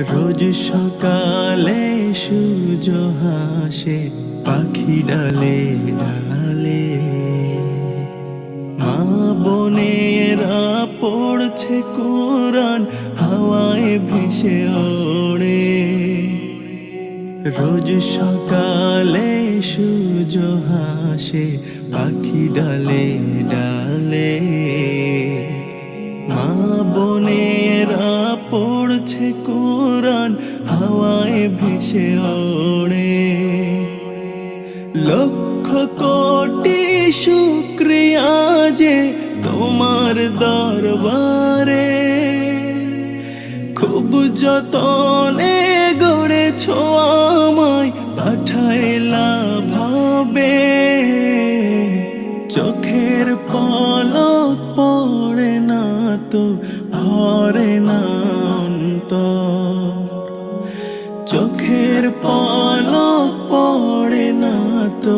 রোজ সকালে সূর্য হাসে, পাখি ডালে ডালে। মা বোনেরা পড়ছে কোরআন, হাওয়ায় ভেসে ওড়ে। রোজ সকালে সূর্য হাসে, পাখি ডালে ডালে। মা বোনেরা পড়ছে কোরআন, হাওয়ায় ভেসে ওড়ে। লক্ষ কোটি শুক্রিয়া যে তোমার দরবারে। খুব যতনে গড়েছ আমায় পাঠাইলা ভাবে চোখের পলক পড়ে না তো ভরে না। চোখের পলক পড়ে না তো